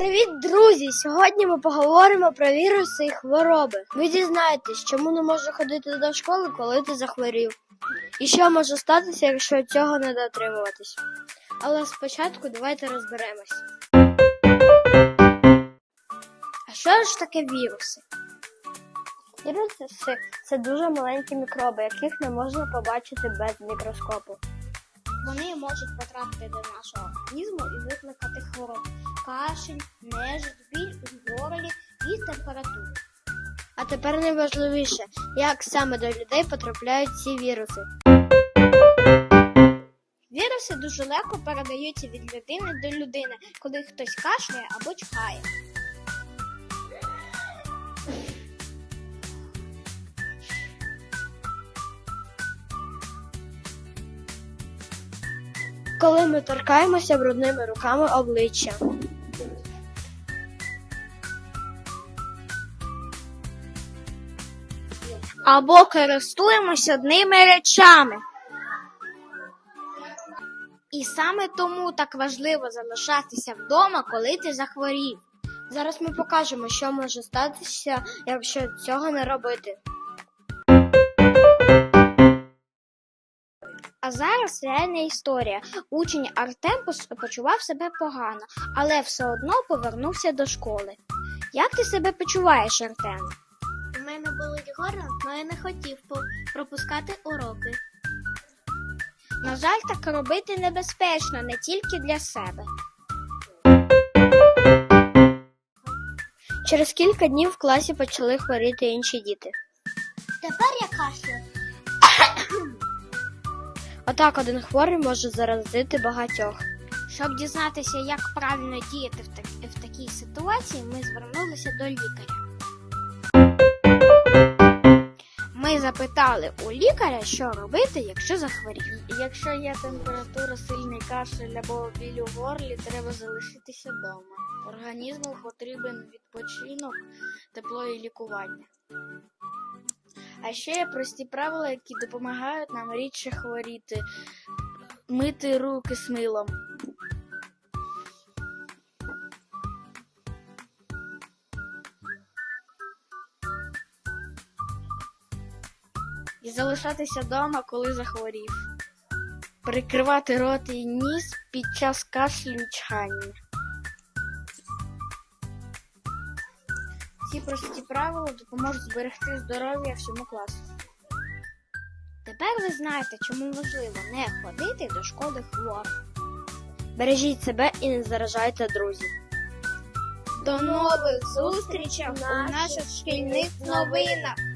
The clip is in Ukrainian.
Привіт, друзі! Сьогодні ми поговоримо про віруси і хвороби. Ви дізнаєтесь, чому не можна ходити до школи, коли ти захворів. І що може статися, якщо цього не дотримуватись. Але спочатку давайте розберемось. А що ж таке віруси? Віруси це дуже маленькі мікроби, яких не можна побачити без мікроскопу. Вони можуть потрапити до нашого організму і викликати хвороб, кашель, нежить, біль у горлі і температуру. А тепер найважливіше, як саме до людей потрапляють ці віруси. Віруси дуже легко передаються від людини до людини, коли хтось кашляє або чхає. Коли ми торкаємося брудними руками обличчя. Або користуємося одними речами. І саме тому так важливо залишатися вдома, коли ти захворів. Зараз ми покажемо, що може статися, якщо цього не робити. А зараз реальна історія. Учень Артем почував себе погано, але все одно повернувся до школи. Як ти себе почуваєш, Артем? У мене болить горло, але я не хотів пропускати уроки. На жаль, так робити небезпечно не тільки для себе. Через кілька днів в класі почали хворіти інші діти. Тепер я кашлю. Отак один хворий може заразити багатьох. Щоб дізнатися, як правильно діяти в, так- в такій ситуації, ми звернулися до лікаря. Ми запитали у лікаря, що робити, якщо захворів. Якщо є температура, сильний кашель або біль у горлі, треба залишитися вдома. Організму потрібен відпочинок, тепло і лікування. А ще є прості правила, які допомагають нам рідше хворіти, мити руки з милом. І залишатися вдома, коли захворів. Прикривати рот і ніс під час кашлю і чхання. Ці прості правила допоможуть зберегти здоров'я всьому класу. Тепер ви знаєте, чому важливо не ходити до школи хворих. Бережіть себе і не заражайте друзів. До нових зустрічей у наших шкільних новинах.